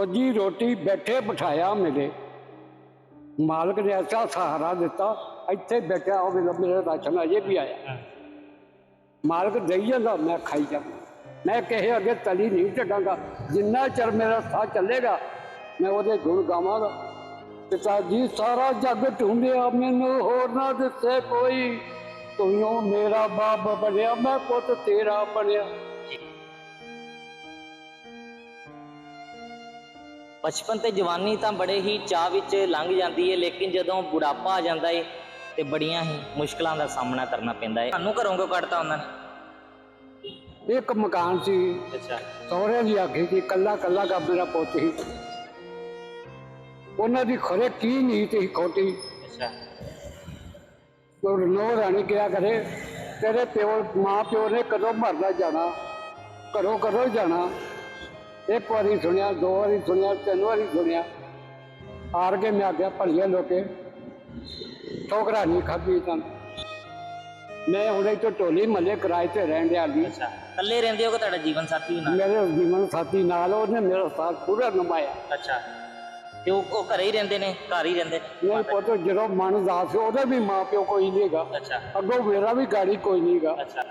ਰੋਜੀ ਰੋਟੀ ਬੈਠੇ ਬਿਠਾਇਆ ਮੇਰੇ। ਮਾਲਕ ਨੇ ਐਸਾ ਸਹਾਰਾ ਦਿੱਤਾ ਇੱਥੇ ਬੈਠਾ ਉਹ ਵੇਲੇ ਮੇਰਾ ਰਾਸ਼ਨ ਅਜੇ ਵੀ ਆਇਆ। ਮਾਲਕ ਦੇਈ ਜਾਂਦਾ ਮੈਂ ਖਾਈ ਜਾਂਦਾ। ਮੈਂ ਕਿਸੇ ਅੱਗੇ ਤਲੀ ਨਹੀਂ ਛੱਡਾਂਗਾ। ਜਿੰਨਾ ਚਿਰ ਮੇਰਾ ਸਾਹ ਚੱਲੇਗਾ ਮੈਂ ਉਹਦੇ ਗੁਣ ਗਾਵਾਂਗਾ। ਪਿਤਾ ਜੀ ਸਾਰਾ ਜੱਗ ਢੂੰਡਿਆ ਮੈਨੂੰ ਹੋਰ ਨਾ ਦਿੱਸੇ ਕੋਈ। ਤੂੰ ਮੇਰਾ ਬਾਪ ਬਣਿਆ ਮੈਂ ਪੁੱਤ ਤੇਰਾ ਬਣਿਆ। ਬਚਪਨ ਤੇ ਜਵਾਨੀ ਤਾਂ ਬੜੇ ਹੀ ਚਾਹ ਵਿੱਚ ਲੰਘ ਜਾਂਦੀ ਹੈ ਲੇਕਿਨ ਜਦੋਂ ਬੁਢਾਪਾ ਆ ਜਾਂਦਾ ਹੈ ਤੇ ਬੜੀਆਂ ਹੀ ਮੁਸ਼ਕਲਾਂ ਦਾ ਸਾਹਮਣਾ ਕਰਨਾ ਪੈਂਦਾ ਹੈ ਤੁਹਾਨੂੰ ਘਰੋਂ ਕਿਉਂ ਕੱਢਤਾ ਉਹਨਾਂ ਨੇ? ਇੱਕ ਮਕਾਨ ਸੀ। ਅੱਛਾ। ਸਹੁਰੇ ਦੀ ਆਖੀ ਸੀ ਕੱਲਾ ਕੱਲਾ ਦਾ ਮੇਰਾ ਪੁੱਤ ਸੀ। ਉਹਨਾਂ ਦੀ ਖਰੇ ਕੀ ਨਹੀਂ ਤੇ ਖੋਟੀ? ਅੱਛਾ। ਉਹ ਨੋ ਰਾਣੀ ਕਿਹਾ ਕਰੇ ਤੇਰੇ ਪਿਓ ਮਾਂ ਪਿਓ ਨੇ ਕਦੋਂ ਮਰਦਾ ਜਾਣਾ? ਘਰੋਂ ਕਦੋਂ ਜਾਣਾ? ਇੱਕ ਵਾਰੀ ਸੁਣਿਆ ਦੋ ਵਾਰੀ ਸੁਣਿਆ ਤਿੰਨ ਵਾਰੀ ਸੁਣਿਆ। ਹਾਰ ਕੇ ਮੈਂ ਆਖਿਆ ਭਲੀਏ ਲੋਕੇ ਠੋਕਰਾ ਨਹੀਂ ਖਾਧੀ ਤਾਂ। ਮੈਂ ਹੁਣੇ ਤੋਂ ਟੋਲੀ ਮੱਲੇ ਕਿਰਾਏ ਤੇ ਰਹਿਣ ਡਿਆ ਜੀ। ਅੱਛਾ ਇਕੱਲੇ ਰਹਿੰਦੇ ਹੋ ਕਿ ਤੁਹਾਡਾ ਜੀਵਨ ਸਾਥੀ ਵੀ ਨਾਲ? ਮੇਰੇ ਜੀਵਨ ਸਾਥੀ ਨਾਲ ਉਹਨੇ ਮੇਰਾ ਸਾਥ ਪੂਰਾ ਨਿਭਾਇਆ। ਅੱਛਾ ਤੇ ਉਹ ਉਹ ਘਰੇ ਹੀ ਰਹਿੰਦੇ ਨੇ ਘਰ ਹੀ ਰਹਿੰਦੇ? ਨੇ ਇਹ ਪੁੱਤ ਜਦੋਂ ਮਨ ਉਦਾਸ ਹੋ ਉਹਦਾ ਵੀ ਮਾਂ ਪਿਓ ਕੋਈ ਨਹੀਂਗਾ ਅੱਛਾ। ਅੱਗੋਂ ਮੇਰਾ ਵੀ ਗਾੜੀ ਕੋਈ ਨਹੀਂਗਾ ਅੱਛਾ।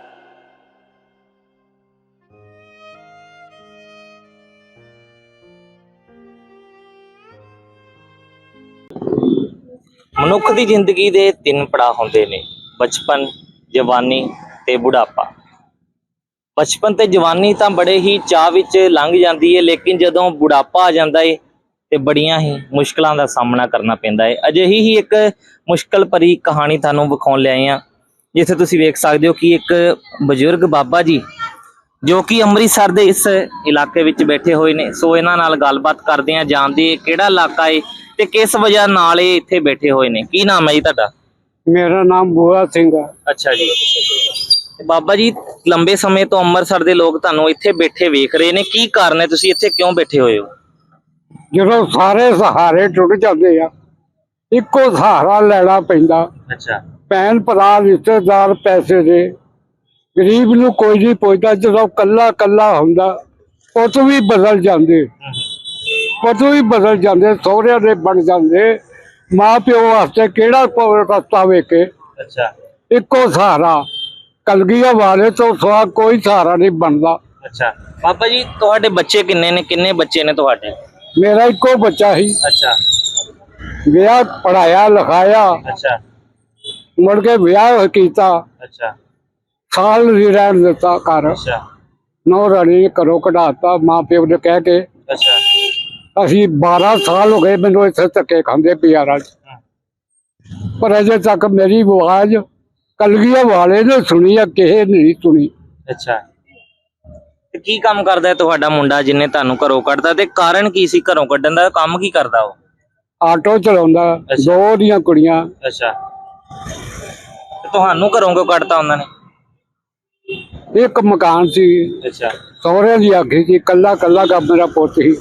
ਮਨੁੱਖ ਦੀ ਜ਼ਿੰਦਗੀ ਦੇ ਤਿੰਨ ਪੜਾਅ ਹੁੰਦੇ ਨੇ, ਬਚਪਨ, ਜਵਾਨੀ ਤੇ ਬੁਢਾਪਾ। ਬਚਪਨ ਤੇ ਜਵਾਨੀ ਤਾਂ ਬੜੇ ਹੀ ਚਾਹ ਵਿੱਚ ਲੰਘ ਜਾਂਦੀ ਹੈ ਲੇਕਿਨ ਜਦੋਂ ਬੁਢਾਪਾ ਆ ਜਾਂਦਾ ਹੈ ਤੇ ਬੜੀਆਂ ਹੀ ਮੁਸ਼ਕਲਾਂ ਦਾ ਸਾਹਮਣਾ ਕਰਨਾ ਪੈਂਦਾ ਹੈ ਅਜਿਹੀ ਹੀ ਇੱਕ ਮੁਸ਼ਕਲ ਭਰੀ ਕਹਾਣੀ ਤੁਹਾਨੂੰ ਵਿਖਾਉਣ ਲਿਆਏ ਹਾਂ, ਜਿੱਥੇ ਤੁਸੀਂ ਵੇਖ ਸਕਦੇ ਹੋ ਕਿ ਇੱਕ ਬਜ਼ੁਰਗ ਬਾਬਾ ਜੀ, ਜੋ ਕਿ ਅੰਮ੍ਰਿਤਸਰ ਦੇ ਇਸ ਇਲਾਕੇ ਵਿੱਚ ਬੈਠੇ ਹੋਏ ਨੇ, ਸੋ ਇਹਨਾਂ ਨਾਲ ਗੱਲਬਾਤ ਕਰਦੇ ਆ ਜਾਣਦੇ ਕਿਹੜਾ ਇਲਾਕਾ ਏ ਤੇ ਕਿਸ ਵਜ੍ਹਾ ਨਾਲ ਇਹ ਇੱਥੇ ਬੈਠੇ ਹੋਏ ਨੇ? ਕੀ ਨਾਮ ਹੈ ਜੀ ਤੁਹਾਡਾ? ਮੇਰਾ ਨਾਮ ਬੂਆ ਸਿੰਘ ਆ। ਅੱਛਾ ਜੀ। ਤੇ ਬਾਬਾ ਜੀ ਲੰਬੇ ਸਮੇਂ ਤੋਂ ਅੰਮ੍ਰਿਤਸਰ ਦੇ ਲੋਕ ਤੁਹਾਨੂੰ ਇੱਥੇ ਬੈਠੇ ਵੇਖ ਰਹੇ ਨੇ। ਕੀ ਕਾਰਨ ਹੈ? ਤੁਸੀਂ ਇੱਥੇ ਕਿਉਂ ਬੈਠੇ ਹੋਏ ਹੋ? ਜਦੋਂ ਸਾਰੇ ਸਹਾਰੇ ਟੁੱਟ ਜਾਂਦੇ ਆ ਇੱਕੋ ਸਹਾਰਾ ਲੈਣਾ ਪੈਂਦਾ। ਅੱਛਾ। ਭੈਣ ਭਰਾ ਰਿਸ਼ਤੇਦਾਰ ਪੈਸੇ ਦੇ। ਗਰੀਬ ਨੂੰ ਕੋਈ ਨਹੀਂ ਪੁੱਛਦਾ ਜਦੋਂ ਕੱਲਾ ਕੱਲਾ ਹੁੰਦਾ ਉਹ ਤੋਂ ਵੀ ਬਦਲ ਜਾਂਦੇ। ਉਹ ਤੋਂ ਵੀ ਬਦਲ ਜਾਂਦੇ ਸਹੁਰਿਆਂ ਦੇ ਬਣ ਜਾਂਦੇ। ਮਾਂ ਪਿਓ ਵਾਸਤੇ ਕਿਹੜਾ ਪ- ਰਸਤਾ ਵੇਖੇ? ਅੱਛਾ। ਇੱਕੋ ਸਹਾਰਾ। ਕਲਗੀਆਂ ਵਾਲੇ ਤੋਂ ਸਵਾ ਕੋਈ ਸਹਾਰਾ ਨਹੀਂ ਬਣਦਾ। ਅੱਛਾ। ਬਾਬਾ ਜੀ ਤੁਹਾਡੇ ਬੱਚੇ ਕਿੰਨੇ ਨੇ? ਕਿੰਨੇ ਬੱਚੇ ਨੇ ਤੁਹਾਡੇ? ਮੇਰਾ ਇੱਕੋ ਬੱਚਾ ਹੀ ਅੱਛਾ। ਵਿਆਹ ਪੜਾਇਆ ਲਿਖਾਇਆ। ਅੱਛਾ। ਮੁੜ ਕੇ ਵਿਆਹ ਕੀਤਾ। ਅੱਛਾ। ਸਾਲ ਨਹੀਂ ਰਹਿਣ ਦਿੱਤਾ ਘਰ। ਅੱਛਾ। ਨੌ ਰਾਣੀ ਘਰੋਂ ਕਢਾਤਾ ਮਾਂ ਪਿਓ ਨੇ ਕਹਿ ਕੇ ਅੱਛਾ। ਅਸੀਂ 12 ਸਾਲ ਹੋ ਗਏ ਮੈਨੂੰ ਇੱਥੇ ਧੱਕੇ ਖਾਂਦੇ ਪਿਆਰਾਂ ਪਰ ਅਜੇ ਤੱਕ ਮੇਰੀ ਆਵਾਜ਼ ਕਲਗੀਆਂ ਵਾਲੇ ਨੇ ਸੁਣੀ ਆ ਕਿਸੇ ਨੇ ਨਹੀਂ ਸੁਣੀ। ਅੱਛਾ। ਤੇ ਕੀ ਕੰਮ ਕਰਦਾ ਤੁਹਾਡਾ ਮੁੰਡਾ ਜਿਨੇ ਤੁਹਾਨੂੰ ਘਰੋਂ ਕੱਢਦਾ ਤੇ ਕਾਰਨ ਕੀ ਸੀ ਘਰੋਂ ਕੱਢਣ ਦਾ? ਕੰਮ ਕੀ ਕਰਦਾ ਉਹ? ਆਟੋ ਚਲਾਉਂਦਾ। ਦੋ ਦੀਆਂ ਕੁੜੀਆਂ। ਅੱਛਾ। ਤੇ ਤੁਹਾਨੂੰ ਘਰੋਂ ਕਿਉਂ ਕੱਢਤਾ ਉਹਨਾਂ ਨੇ? ਇੱਕ ਮਕਾਨ ਸੀ। ਅੱਛਾ। ਸਹੁਰਿਆਂ ਦੀ ਆਖੀ ਸੀ ਕੱਲਾ ਕੱਲਾ ਦਾ ਮੇਰਾ ਪੁੱਤ ਸੀ।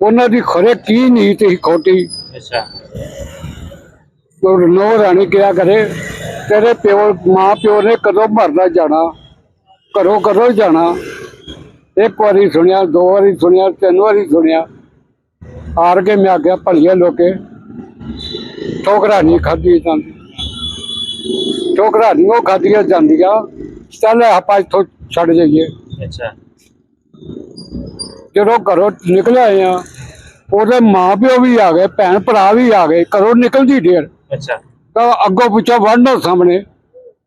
ਉਹਨਾਂ ਦੀ ਖਰੇ ਕੀ ਨੀਤ ਸੀ ਖੋਟੀ। ਅੱਛਾ। ਨੋ ਰਾਣੀ ਕਿਹਾ ਕਰੇ ਤੇਰੇ ਪਿਓ ਮਾਂ ਪਿਓ ਨੇ ਕਦੋਂ ਮਰਦਾ ਜਾਣਾ ਘਰੋਂ ਕਦੋਂ ਜਾਣਾ? ਇੱਕ ਵਾਰੀ ਸੁਣਿਆ ਦੋ ਵਾਰੀ ਸੁਣਿਆ ਤਿੰਨ ਵਾਰੀ ਸੁਣਿਆ। ਹਾਰ ਕੇ ਮੈਂ ਆਖਿਆ ਭਲੀਏ ਲੋਕੇ। ਠੋਕਰਾ ਨਹੀਂ ਖਾਧੀ ਤਾਂ। ਠੋਕਰਾ ਨਹੀਂ ਉਹ ਖਾਧੀਆਂ ਜਾਂਦੀਆਂ। ਚੱਲ ਆਪਾਂ ਇੱਥੋਂ ਛੱਡ ਜਾਈਏ। ਅੱਛਾ। ਜਦੋਂ ਘਰੋਂ ਨਿਕਲੇ ਆਏ ਆ ਉਹਦੇ ਮਾਂ ਪਿਓ ਵੀ ਆ ਗਏ ਭੈਣ ਭਰਾ ਵੀ ਆ ਗਏ ਘਰੋਂ ਨਿਕਲਦੀ ਢੇਰ ਅੱਛਾ। ਤਾਂ ਅੱਗੋਂ ਪਿੱਛੋਂ ਵੜਨਾ ਸਾਹਮਣੇ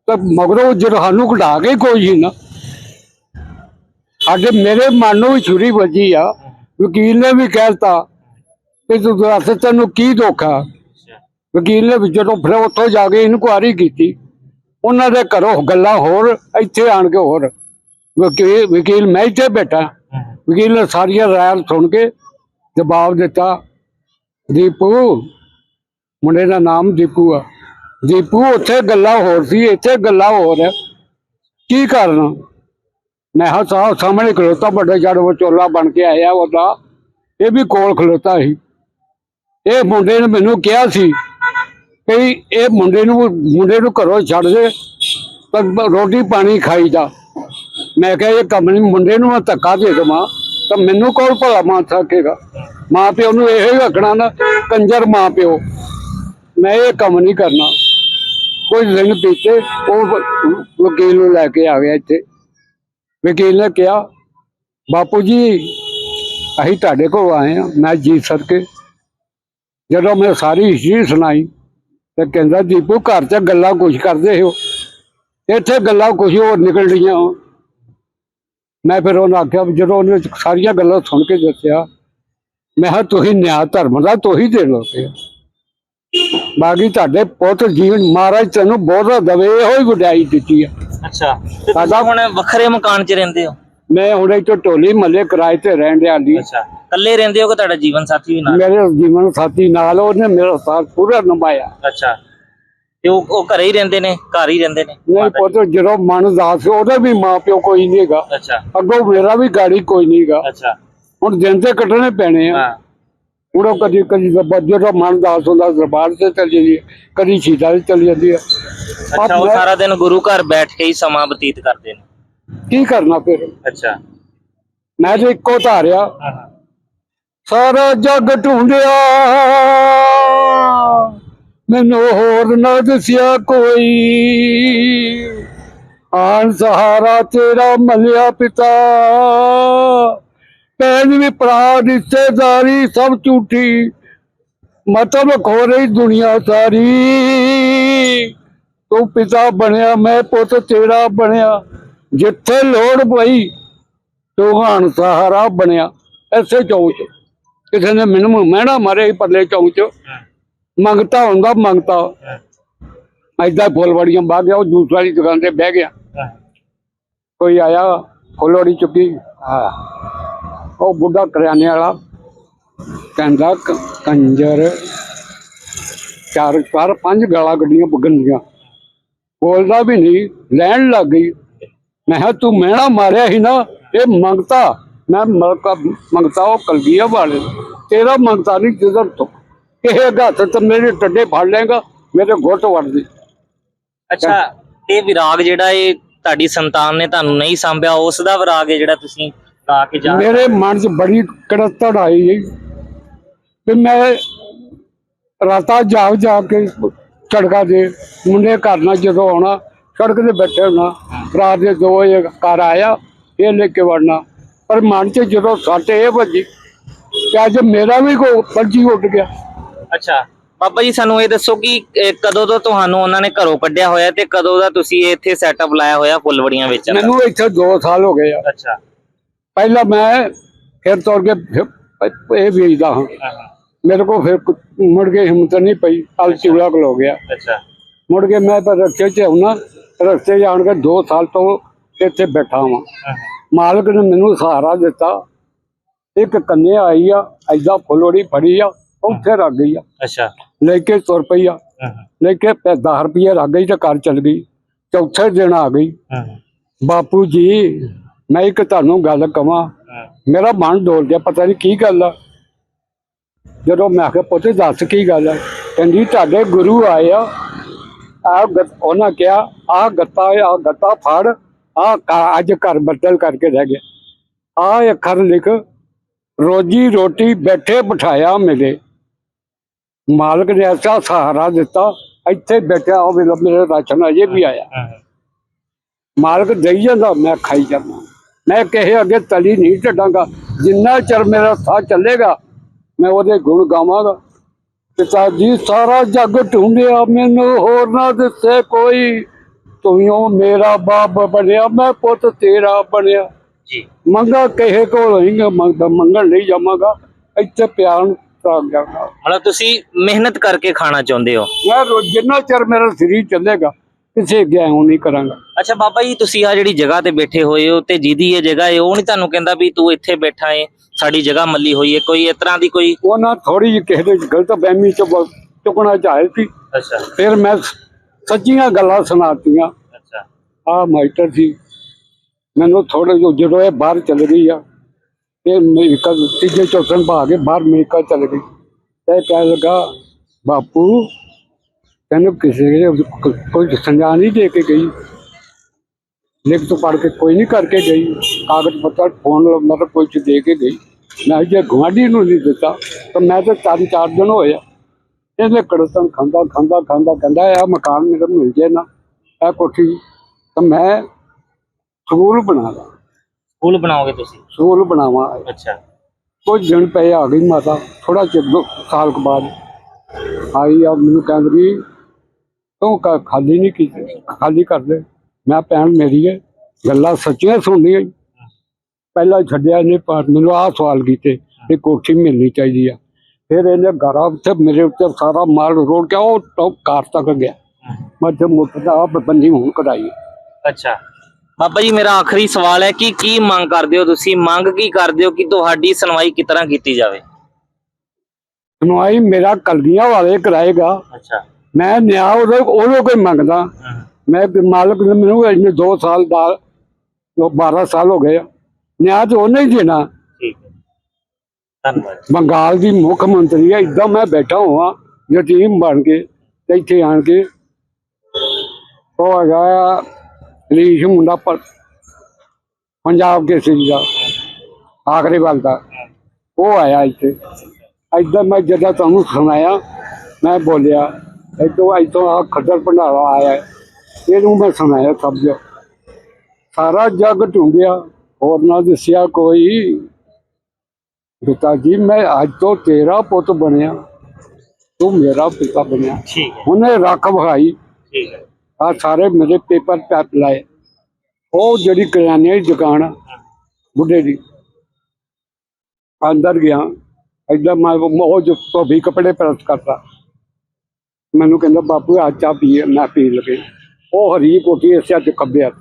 ਤਾਂ ਮਗਰੋਂ ਜਦੋਂ ਸਾਨੂੰ ਕਢਾ ਕੇ ਕੋਈ ਸੀ ਨਾ ਸਾਡੇ ਮੇਰੇ ਮਨ ਨੂੰ ਵੀ ਛੁਰੀ ਵੱਜੀ ਆ ਵਕੀਲ ਨੇ ਵੀ ਕਹਿਤਾ ਕਿ ਤੂੰ ਦੱਸ ਤੈਨੂੰ ਕੀ ਧੋਖਾ ਵਕੀਲ ਨੇ ਜਦੋਂ ਫਿਰ ਉੱਥੋਂ ਜਾ ਕੇ ਇਨਕੁਆਰੀ ਕੀਤੀ ਉਹਨਾਂ ਦੇ ਘਰੋਂ ਗੱਲਾਂ ਹੋਰ ਇੱਥੇ ਆਣ ਕੇ ਹੋਰ। ਵਕੀਲ ਵਕੀਲ ਮੈਂ ਇੱਥੇ ਬੈਠਾ। ਵਕੀਲ ਨੇ ਸਾਰੀਆਂ ਰਾਇਲ ਸੁਣ ਕੇ ਜਵਾਬ ਦਿੱਤਾ, ਦੀਪੂ, ਮੁੰਡੇ ਦਾ ਨਾਮ ਦੀਪੂ ਆ। ਦੀਪੂ, ਉੱਥੇ ਗੱਲਾਂ ਹੋਰ ਸੀ, ਇੱਥੇ ਗੱਲਾਂ ਹੋਰ ਹੈ ਕੀ ਕਰਨਾ? ਮੈਂ ਹਾਂ ਸਾਹ ਸਾਹਮਣੇ ਖਲੋਤਾ, ਵੱਡੇ ਜੜ ਵਿਚੋਲਾ ਬਣ ਕੇ ਆਇਆ ਉਹਦਾ। ਇਹ ਵੀ ਕੋਲ ਖਲੋਤਾ ਸੀ। ਇਹ ਮੁੰਡੇ ਨੇ ਮੈਨੂੰ ਕਿਹਾ ਸੀ ਕਿ ਇਹ ਮੁੰਡੇ ਨੂੰ ਮੁੰਡੇ ਨੂੰ ਘਰੋਂ ਛੱਡ ਦੇ, ਪਰ ਰੋਟੀ ਪਾਣੀ ਖਾਈਦਾ। ਮੈਂ ਕਿਹਾ, ਇਹ ਕੰਮ ਨਹੀਂ, ਮੁੰਡੇ ਨੂੰ ਮੈਂ ਧੱਕਾ ਦੇ ਦੇਵਾਂ। ਤਾਂ ਮੈਨੂੰ ਕੋਲ ਭਲਾ ਮਾਂ ਸਕੇਗਾ ਮਾਂ ਪਿਓ ਨੂੰ ਇਹ ਹੀ ਰੱਖਣਾ ਨਾ, ਕੰਜਰ ਮਾਂ ਪਿਓ। ਮੈਂ ਇਹ ਕੰਮ ਨਹੀਂ ਕਰਨਾ। ਕੋਈ ਦਿਨ ਬੀਤੇ, ਉਹ ਵਕੀਲ ਨੂੰ ਲੈ ਕੇ ਆ ਗਿਆ ਇੱਥੇ। ਵਕੀਲ ਨੇ ਕਿਹਾ, ਬਾਪੂ ਜੀ, ਅਸੀਂ ਤੁਹਾਡੇ ਕੋਲ ਆਏ ਆ ਮੈਂ ਜੀ ਸਦਕੇ। ਜਦੋਂ ਮੈਂ ਸਾਰੀ ਹਿਸਟਰੀ ਸੁਣਾਈ, ਤੇ ਕਹਿੰਦਾ, ਦੀਪੂ, ਘਰ 'ਚ ਗੱਲਾਂ ਕੁਝ ਕਰਦੇ ਹੋ? ਇੱਥੇ ਗੱਲਾਂ ਕੁਝ ਹੋਰ ਨਿਕਲ ਰਹੀਆਂ ਮੈਂ ਫਿਰ ਉਹਨੂੰ ਆਖਿਆ ਜਦੋਂ ਉਹਨੇ ਸਾਰੀਆਂ ਗੱਲਾਂ ਸੁਣ ਕੇ ਦੱਸਿਆ ਮੈਂ ਕਿਹਾ ਤੁਸੀਂ ਨਿਆਂ ਧਰਮ ਦਾ ਤੁਸੀਂ ਦੇ ਲੋ ਪਿਆ ਬਾਕੀ ਤੁਹਾਡੇ ਪੁੱਤ ਜੀਵਨ ਮਹਾਰਾਜ ਤੈਨੂੰ ਬਹੁਤ ਦਵੇ ਇਹੋ ਹੀ ਗੁਡਾਈ ਦਿੱਤੀ ਆ। ਅੱਛਾ। ਸਾਡਾ- ਹੁਣ ਵੱਖਰੇ ਮਕਾਨ 'ਚ ਰਹਿੰਦੇ ਹੋ? ਮੈਂ ਹੁਣ ਇੱਥੇ ਢੋਲੀ ਮੱਲੇ ਕਿਰਾਏ ਤੇ ਰਹਿਣ ਡਿਆ ਦੀ ਅੱਛਾ। ਇਕੱਲੇ ਰਹਿੰਦੇ ਹੋ ਕਿ ਤੁਹਾਡਾ ਜੀਵਨ ਸਾਥੀ ਵੀ ਨਾਲ? ਮੇਰੇ ਜੀਵਨ ਸਾਥੀ ਨਾਲ ਉਹਨੇ ਮੇਰਾ ਸਾਥ ਪੂਰਾ ਨਿਭਾਇਆ। ਅੱਛਾ। ਤੇ ਉਹ ਉਹ ਘਰੇ ਹੀ ਰਹਿੰਦੇ ਨੇ ਘਰ ਹੀ ਰਹਿੰਦੇ ਨੇ। ਨਹੀਂ ਪੁੱਤ ਜਦੋਂ ਮਨ ਦਾਸ ਉਹਦਾ ਵੀ ਮਾਂ ਪਿਓ ਕੋਈ ਨਹੀਂਗਾ ਅੱਛਾ। ਅੱਗੋਂ ਮੇਰਾ ਵੀ ਗਾੜੀ ਕੋਈ ਨਹੀਂਗਾ ਅੱਛਾ। ਹੁਣ ਦਿਨ ਤੇ ਕੱਢਣੇ ਪੈਣੇ ਆ। ਹਾਂ। ਹੁਣ ਉਹ ਕਦੀ ਕਦੀ ਦਾ ਜਦੋਂ ਮਨ ਦਾਸ ਹੁੰਦਾ ਦਰਬਾਰ ਤੇ ਚਲ ਜਾਂਦੀ ਹੈ। ਕਦੀ ਸ਼ੀਦਾ ਤੇ ਚਲ ਜਾਂਦੀ ਹੈ। ਅੱਛਾ ਉਹ ਸਾਰਾ ਦਿਨ ਗੁਰੂ ਘਰ ਬੈਠ ਕੇ ਹੀ ਸਮਾਂ ਬਤੀਤ ਕਰਦੇ ਨੇ। ਕੀ ਕਰਨਾ ਫਿਰ? ਅੱਛਾ। ਮੈਂ ਤੇ ਇੱਕੋ ਧਾਰਿਆ। ਹਾਂ ਹਾਂ। ਸਾਰਾ ਜੱਗ ਢੂੰਡਿਆ। ਮੈਨੂੰ ਹੋਰ ਨਾ ਦੱਸਿਆ ਕੋਈ। ਆਨ ਸਹਾਰਾ ਤੇਰਾ ਮਲਿਆ ਪਿਤਾ। ਭੈਣ ਵੀ ਭਰਾ, ਰਿਸ਼ਤੇਦਾਰੀ ਸਭ ਝੂਠੀ। ਮਤਲਬ ਖੋ ਰਹੀ ਦੁਨੀਆ ਸਾਰੀ। ਤੂੰ ਪਿਤਾ ਬਣਿਆ, ਮੈਂ ਪੁੱਤ ਤੇਰਾ ਬਣਿਆ। ਜਿੱਥੇ ਲੋੜ ਪਈ, ਤੂੰ ਹਾਨ ਸਹਾਰਾ ਬਣਿਆ। ਐਸੇ ਚੌਂਚ ਕਿਸੇ ਨੇ ਮੈਨੂੰ ਮਹਿਣਾ ਮਾਰੇ ਸੀ ਪਰਲੇ ਚੌਂਚ ਮੰਗਤਾ ਹੁੰਦਾ ਮੰਗਤਾ। ਐਦਾਂ ਫੁੱਲਵੜੀਆਂ ਬਾਹ ਗਿਆ ਉਹ ਜੂਸ ਵਾਲੀ ਦੁਕਾਨ ਤੇ ਬਹਿ ਗਿਆ। ਕੋਈ ਆਇਆ ਫੁੱਲਵੜੀ ਚੁੱਕੀ। ਹਾਂ। ਉਹ ਬੁੱਢਾ ਕਰਿਆਨੇ ਵਾਲਾ ਕਹਿੰਦਾ ਕੰਜਰ ਚਾਰ ਚਾਰ ਪੰਜ ਗਾਲਾਂ ਗੱਡੀਆਂ ਗੰਦੀਆਂ ਬੋਲਦਾ ਵੀ ਨਹੀਂ ਲੈਣ ਲੱਗ ਗਈ। ਮੈਂ ਕਿਹਾ ਤੂੰ ਮਹਿਣਾ ਮਾਰਿਆ ਸੀ ਨਾ ਇਹ ਮੰਗਤਾ। ਮੈਂ ਮਲਕਾ ਮੰਗਤਾ ਉਹ ਕਲਗੀਆ ਵਾਲੇ। ਤੇਰਾ ਮੰਗਤਾ ਨਹੀਂ ਜਿੱਧਰ ਤੋਂ ਇਹ ਹੱਥ ਤੇ ਮੇਰੇ ਟੱਡੇ ਫੜ ਲੇਗਾ ਮੇਰੇ ਗੁੱਟ ਵੜ ਦੇ। ਅੱਛਾ ਇਹ ਵਿਰਾਗ ਜਿਹੜਾ ਇਹ ਤੁਹਾਡੀ ਸੰਤਾਨ ਨੇ ਤੁਹਾਨੂੰ ਨਹੀਂ ਸੰਭਿਆ ਉਸ ਦਾ ਵਿਰਾਗ ਹੈ ਜਿਹੜਾ ਤੁਸੀਂ ਗਾ ਕੇ ਜਾ ਮੇਰੇ ਮਨ 'ਚ ਬੜੀ ਕੜਤੜ ਆਈ ਜੀ ਵੀ ਮੈਂ ਰਾਤਾਂ ਜਾਗ ਜਾ ਕੇ ਸੜਕਾਂ ਦੇ ਮੁੰਡੇ ਘਰ ਨਾਲ ਜਦੋਂ ਆਉਣਾ ਸੜਕ ਤੇ ਬੈਠੇ ਹੋਣਾ ਰਾਤ ਦੇ 2 ਵਜੇ ਘਰ ਆਇਆ ਇਹ ਲੈ ਕੇ ਵੜਨਾ। ਪਰ ਮਨ 'ਚ ਜਦੋਂ ਸੱਟ ਇਹ ਵੱਜੀ ਕਿ ਅੱਜ ਮੇਰਾ ਵੀ ਕੋ ਪੰਜੀ ਉੱਡ ਗਿਆ। ਅੱਛਾ। ਬਾਬਾ ਜੀ ਸਾਨੂੰ ਇਹ ਦੱਸੋ ਕਿ ਇਹ ਕਦੋਂ ਤੋਂ ਤੁਹਾਨੂੰ ਉਹਨਾਂ ਨੇ ਘਰੋਂ ਕੱਢਿਆ ਹੋਇਆ ਤੇ ਕਦੋਂ ਦਾ ਤੁਸੀਂ ਇੱਥੇ ਸੈਟਅਪ ਲਾਇਆ ਹੋਇਆ ਫੁੱਲਵੜੀਆਂ ਵੇਚਣ ਦਾ ਮੈਨੂੰ ਇੱਥੇ 2 ਸਾਲ ਹੋ ਗਏ ਆ। ਅੱਛਾ। ਪਹਿਲਾਂ ਮੈਂ ਫਿਰ ਤੋੜ ਕੇ ਫਿਰ ਇਹ ਵੇਚਦਾ ਹਾਂ। ਮੇਰੇ ਕੋਲ ਫਿਰ ਕੁ- ਮੁੜ ਕੇ ਹਿੰਮਤ ਨਹੀਂ ਪਈ। ਕੱਲ ਚੂਲਾ ਖਲੋ ਗਿਆ। ਅੱਛਾ। ਮੁੜ ਕੇ ਮੈਂ ਤਾਂ ਰਸਤੇ 'ਚ ਆਉਣਾ। ਰਸਤੇ 'ਚ ਆਣ ਕੇ 2 ਸਾਲ ਤੋਂ ਇੱਥੇ ਬੈਠਾ ਹਾਂ ਮਾਲਕ ਨੇ ਮੈਨੂੰ ਸਹਾਰਾ ਦਿੱਤਾ। ਇੱਕ ਕੰਨੇ ਆਈ ਆ ਐਦਾਂ ਫੁੱਲੋੜੀ ਫੜੀ ਆ। ਉੱਥੇ ਰੱਖ ਗਈ ਆ। ਅੱਛਾ। ਲੈ ਕੇ ਤੁਰ ਪਈ ਆ। ਲੈ ਕੇ 10 ਰੁਪਏ ਰੱਖ ਗਈ ਤੇ ਘਰ ਚਲ ਗਈ। ਚੌਥੇ ਦਿਨ ਆ ਗਈ। ਬਾਪੂ ਜੀ ਮੈਂ ਇੱਕ ਤੁਹਾਨੂੰ ਗੱਲ ਕਵਾਂ। ਮੇਰਾ ਮਨ ਡੋਲ ਗਿਆ ਪਤਾ ਨਹੀਂ ਕੀ ਗੱਲ ਆ। ਜਦੋਂ ਮੈਂ ਆਖਿਆ ਪੁੱਤ ਦੱਸ ਕੀ ਗੱਲ ਆ? ਕਹਿੰਦੀ ਤੁਹਾਡੇ ਗੁਰੂ ਆਏ ਆ। ਆ ਉਹਨਾਂ ਕਿਹਾ ਆ ਗੱਤਾ ਆ ਗੱਤਾ ਫੜ। ਆ ਅੱਜ ਘਰ ਬੱਦਲ ਕਰਕੇ ਰਹਿ ਗਿਆ। ਆ ਅੱਖਰ ਲਿਖ ਰੋਜੀ ਰੋਟੀ ਬੈਠੇ ਬਿਠਾਇਆ ਮਿਲੇ ਮਾਲਕ ਨੇ ਐਸਾ ਸਹਾਰਾ ਦਿੱਤਾ ਇੱਥੇ ਬੈਠਾ ਉਹ ਵੇਲੇ ਮੇਰੇ ਰਾਸ਼ਨ ਅਜੇ ਵੀ ਆਇਆ। ਮਾਲਕ ਦੇਈ ਜਾਂਦਾ ਮੈਂ ਖਾਈ ਜਾਂਦਾ। ਮੈਂ ਕਿਸੇ ਅੱਗੇ ਤਲੀ ਨਹੀਂ ਛੱਡਾਂਗਾ। ਜਿੰਨਾ ਚਿਰ ਮੇਰਾ ਸਾਹ ਚੱਲੇਗਾ ਮੈਂ ਉਹਦੇ ਗੁਣ ਗਾਵਾਂਗਾ। ਪਿਤਾ ਜੀ ਸਾਰਾ ਜੱਗ ਢੂੰਡਿਆ ਮੈਨੂੰ ਹੋਰ ਨਾ ਦਿੱਸੇ ਕੋਈ। ਤੂੰ ਹੀ ਮੇਰਾ ਬਾਪ ਬਣਿਆ ਮੈਂ ਪੁੱਤ ਤੇਰਾ ਬਣਿਆ। ਜੀ। ਮੰਗਾ ਕਿਸੇ ਕੋਲ ਮੰਗਦਾ ਮੰਗਣ ਨਹੀਂ ਜਾਵਾਂਗਾ। ਇੱਥੇ ਪਿਆਰ ਮਤਲਬ ਤੁਸੀਂ ਮਿਹਨਤ ਕਰਕੇ ਖਾਣਾ ਚਾਹੁੰਦੇ ਹੋ? ਮੈਂ ਜਿੰਨਾ ਚਿਰ ਮੇਰਾ ਸਰੀਰ ਚੱਲੇਗਾ ਕਿਸੇ ਅੱਗੇ ਐਉਂ ਨਹੀਂ ਕਰਾਂਗਾ। ਅੱਛਾ ਬਾਬਾ ਜੀ ਤੁਸੀਂ ਆ ਜਿਹੜੀ ਜਗ੍ਹਾ ਤੇ ਬੈਠੇ ਹੋਏ ਹੋ ਤੇ ਜਿਹਦੀ ਇਹ ਜਗ੍ਹਾ ਹੈ ਉਹ ਨਹੀਂ ਤੁਹਾਨੂੰ ਕਹਿੰਦਾ ਵੀ ਤੂੰ ਇੱਥੇ ਬੈਠਾ ਏ ਸਾਡੀ ਜਗ੍ਹਾ ਮੱਲੀ ਹੋਈ ਹੈ ਕੋਈ ਇਸ ਤਰ੍ਹਾਂ ਦੀ ਕੋਈ ਉਹਨਾਂ ਥੋੜੀ ਜਿਹੀ ਕਿਸੇ ਦੇ ਗਲਤ ਬਹਿਮੀ ਚ ਬ- ਚੁੱਕਣਾ ਚਾਹੇ ਸੀ। ਅੱਛਾ। ਫਿਰ ਮੈਂ ਸੱਚੀਆਂ ਗੱਲਾਂ ਸੁਣਾਤੀਆਂ। ਅੱਛਾ। ਆ ਮਾਸਟਰ ਸੀ ਮੈਨੂੰ ਥੋੜੇ ਜਿਹਾ ਜਦੋਂ ਇਹ ਬਾਹਰ ਚਲ ਗਈ ਆ ਤੇ ਅਮਰੀਕਾ ਤੀਜੇ ਚੌਥੇ ਪਾ ਕੇ ਬਾਹਰ ਅਮਰੀਕਾ ਚਲ ਗਈ ਤੇ ਕਹਿ ਲਗਾ, ਬਾਪੂ, ਤੈਨੂੰ ਕਿਸੇ ਨੇ ਕੋਈ ਸੰਜਾ ਨਹੀਂ ਦੇ ਕੇ ਗਈ। ਲਿਖਤ ਪੜ ਕੇ ਕੋਈ ਨਹੀਂ ਕਰਕੇ ਗਈ। ਕਾਗਜ਼ ਪੱਤਰ ਫੋਨ ਮਤਲਬ ਕੋਈ ਚ ਦੇ ਕੇ ਗਈ। ਮੈਂ ਜੇ ਗੁਆਂਢੀ ਨੂੰ ਨਹੀਂ ਦਿੱਤਾ, ਤਾਂ ਮੈਂ ਤਾਂ ਚਾਰ ਚਾਰ ਦਿਨ ਹੋਇਆ ਆ। ਇਹਦੇ ਕੜਤਨ ਖਾਂਦਾ ਖਾਂਦਾ ਖਾਂਦਾ ਕਹਿੰਦਾ ਇਹ ਮਕਾਨ ਮੇਰਾ ਮਿਲ ਜੇ ਨਾ ਇਹ ਕੋਠੀ, ਤਾਂ ਮੈਂ ਸਕੂਲ ਬਣਾ ਲਾ। ਸਕੂਲ ਬਣਾਓਗੇ ਤੁਸੀਂ ਸਕੂਲ ਬਣਾਵਾਂ ਅੱਛਾ ਕੁਝ ਦਿਨ ਪਏ ਆ ਗਈ ਮਾਤਾ ਥੋੜਾ ਚਿਰ ਦੋ ਸਾਲ ਕੁ ਬਾਅਦ ਆਈ ਆ ਮੈਨੂੰ ਕਹਿੰਦੀ ਤੂੰ ਕ- ਖਾਲੀ ਨਹੀਂ ਕੀਤੀ ਖਾਲੀ ਕਰ ਦੇ ਮੈਂ ਭੈਣ ਮੇਰੀ ਹੈ ਗੱਲਾਂ ਸੱਚੀਆਂ ਸੁਣਨੀਆਂ ਈ। ਪਹਿਲਾਂ ਛੱਡਿਆ ਇਹਨੇ ਪਰ ਮੈਨੂੰ ਆਹ ਸਵਾਲ ਕੀਤੇ ਕਿ ਕੋਠੀ ਮਿਲਣੀ ਚਾਹੀਦੀ ਆ ਫਿਰ ਇਹਨੇ ਘਰਾਂ ਉੱਤੇ ਮੇਰੇ ਉੱਤੇ ਸਾਰਾ ਮਾਲ ਰੋੜ ਕੇ ਉਹ ਟੌਪ ਕਾਰ ਤੱਕ ਗਿਆ ਮੈਂ ਤੇ ਮੁੱਠ ਦਾ ਆਪ ਬੰਦੀ ਹੁਣ ਕਢਾਈ ਅੱਛਾ ਬਾਬਾ ਜੀ ਮੇਰਾ ਆਖਰੀ ਸਵਾਲ ਹੈ ਕਿ ਕੀ ਮੰਗ ਕਰਦੇ ਹੋ ਤੁਸੀਂ? ਮੰਗ ਕੀ ਕਰਦੇ ਹੋ ਕਿ ਤੁਹਾਡੀ ਸੁਣਵਾਈ ਕਿਸ ਤਰ੍ਹਾਂ ਕੀਤੀ ਜਾਵੇ? ਸੁਣਵਾਈ ਮੇਰਾ ਕਲਗੀਆਂ ਵਾਲੇ ਕਰਾਏਗਾ। ਅੱਛਾ। ਮੈਂ ਨਿਆਂ ਉਹਦੇ ਉਹਨੂੰ ਕੋਈ ਮੰਗਦਾ। ਮੈਂ ਮਾਲਕ ਨੇ ਮੈਨੂੰ ਇੰਨੇ 2 ਸਾਲ ਦਾ ਜੋ 12 ਸਾਲ ਹੋ ਗਏ। ਨਿਆਂ ਤੇ ਉਹਨੇ ਹੀ ਦੇਣਾ। ਠੀਕ ਹੈ। ਧੰਨਵਾਦ। ਬੰਗਾਲ ਦੀ ਮੁੱਖ ਮੰਤਰੀ ਹੈ ਇਦਾਂ ਮੈਂ ਬੈਠਾ ਹਾਂ ਯਤੀਮ ਬਣ ਕੇ ਇੱਥੇ ਆਣ ਕੇ। ਉਹ ਹੈਗਾ ਲੀਸ਼ ਮੁੰਡਾ ਪਰ ਪੰਜਾਬ ਕੇ ਸੀ ਦਾ ਆਖਰੀ ਵੱਲ ਦਾ। ਉਹ ਆਇਆ ਇੱਥੇ। ਏਦਾਂ ਮੈਂ ਜਦੋਂ ਤੁਹਾਨੂੰ ਸੁਣਾਇਆ ਮੈਂ ਬੋਲਿਆ ਇੱਥੋਂ ਇੱਥੋਂ ਆ ਖੱਦਰ ਭੰਡਾਰਾ ਆਇਆ। ਇਹਨੂੰ ਮੈਂ ਸੁਣਾਇਆ ਸਭ ਜੋ ਸਾਰਾ ਜੱਗ ਢੂੰਡਿਆ ਹੋਰ ਨਾ ਦੱਸਿਆ ਕੋਈ। ਪਿਤਾ ਜੀ ਮੈਂ ਅੱਜ ਤੋਂ ਤੇਰਾ ਪੁੱਤ ਬਣਿਆ। ਤੂੰ ਮੇਰਾ ਪਿਤਾ ਬਣਿਆ। ਠੀਕ ਹੈ। ਉਹਨੇ ਰੱਖ ਵਿਖਾਈ। ਠੀਕ ਹੈ। ਆ ਸਾਰੇ ਮੇਰੇ ਪੇਪਰ ਪੈਪ ਲਾਏ। ਉਹ ਜਿਹੜੀ ਕਰਿਆਨੇ ਦੀ ਦੁਕਾਨ ਆ, ਬੁੱਢੇ ਦੀ ਅੰਦਰ ਗਿਆ ਏਦਾਂ ਮੈਂ ਉਹ ਜੋ ਧੋਬੀ ਕੱਪੜੇ ਪ੍ਰੈਸ ਕਰਦਾ ਮੈਨੂੰ ਕਹਿੰਦਾ ਬਾਪੂ ਆ ਚਾਹ ਪੀ ਮੈਂ ਪੀ ਲਗੇ ਉਹ ਹਰੀ ਕੋਠੀ ਇਸੇ ਅੱਜ ਕੱਬਿਆ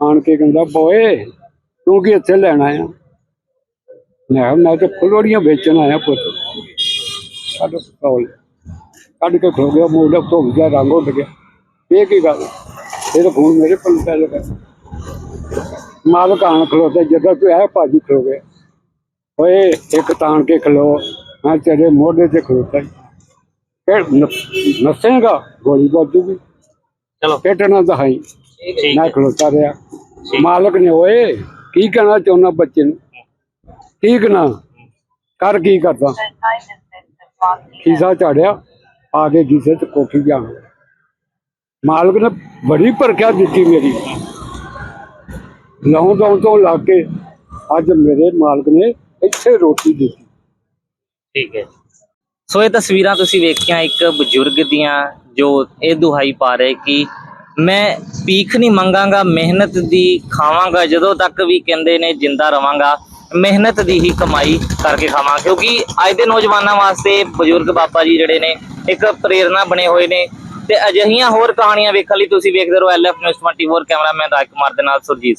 ਆਣ ਕੇ ਕਹਿੰਦਾ ਬੋਏ ਤੂੰ ਕੀ ਇੱਥੇ ਲੈਣਾ ਆ ਮੈਂ ਕਿਹਾ, ਮੈਂ ਤੇ ਫੁਲਵੜੀਆਂ ਵੇਚਣ ਆਇਆ ਪੁੱਤ। ਕੱਢ ਕੋਲ ਕੱਢ ਕੇ ਖੋ ਗਿਆ ਮੋਢਾ ਧੋ ਗਿਆ ਰੰਗ ਉੱਡ ਗਿਆ। ਇਹ ਕੀ ਗੱਲ? ਇਹ ਤਾਂ ਫੋਨ ਮੇਰੇ ਕੋਲ ਪੈ ਲਗਾ ਮਾਲਕ ਆਣ ਖਲੋਤੇ ਜਦੋਂ ਤੂੰ ਇਹ ਭਾਜੀ ਖਲੋ ਗਿਆ ਓਏ ਇੱਕ ਤਾਣ ਕੇ ਖਲੋ ਮੈਂ ਤੇਰੇ ਮੋਢੇ ਤੇ ਖਲੋਤਾ ਫਿਰ ਨਸੇਗਾ ਗੋਲੀ ਵੱਜੂਗੀ। ਚਲੋ। ਪੇਟ ਨਾ ਦਹਾਈ ਠੀਕ ਮੈਂ ਹੈ ਖਲੋਤਾ ਰਿਹਾ। ਮਾਲਕ ਨੇ ਓਏ ਕੀ ਕਹਿਣਾ ਚਾਹੁੰਦਾ ਬੱਚੇ ਨੂੰ? ਠੀਕ ਨਾ? ਕਰ ਕੀ ਕਰਦਾ? ਖੀਸਾ ਝਾੜਿਆ ਆ ਕੇ ਗੀਸੇ ਤੇ ਕੋਠੀ ਜਾਣਾ। ਮਾਲਕ ਨੇ ਬੜੀ ਪਰਖਿਆ ਦਿੱਤੀ ਮੇਰੀ। ਲਾਉਂ ਤੋਂ ਤੋਂ ਲਾ ਕੇ ਅੱਜ ਮੇਰੇ ਮਾਲਕ ਨੇ ਇੱਥੇ ਰੋਟੀ ਦਿੱਤੀ। ਠੀਕ ਹੈ। ਸੋ ਇਹ ਤਸਵੀਰਾਂ ਤੁਸੀਂ ਵੇਖੀਆਂ ਇੱਕ ਬਜ਼ੁਰਗ ਦੀਆਂ ਜੋ ਇਹ ਦੁਹਾਈ ਪਾ ਰਹੇ ਕਿ ਮੈਂ ਭੀਖ ਨਹੀਂ ਮੰਗਾਂਗਾ, ਮਿਹਨਤ ਦੀ ਖਾਵਾਂਗਾ, ਜਦੋਂ ਤੱਕ ਵੀ ਕਹਿੰਦੇ ਨੇ ਜਿੰਦਾ ਰਵਾਂਗਾ, ਮਿਹਨਤ ਦੀ ਹੀ ਕਮਾਈ ਕਰਕੇ ਖਾਵਾਂ। ਕਿਉਂਕਿ ਅੱਜ ਦੇ ਨੌਜਵਾਨਾਂ ਵਾਸਤੇ ਬਜ਼ੁਰਗ ਬਾਬਾ ਜੀ ਜਿਹੜੇ ਨੇ ਇੱਕ ਪ੍ਰੇਰਣਾ ਬਣੇ ਹੋਏ ਨੇ। ਤੇ ਅਜਿਹੀਆਂ ਹੋਰ ਕਹਾਣੀਆਂ ਵੇਖਣ ਲਈ ਤੁਸੀਂ ਵੇਖਦੇ ਰਹੋ LF news 24 cameraman Raj Kumar ਦੇ ਨਾਲ ਸੁਰਜੀਤ ਸਿੰਘ।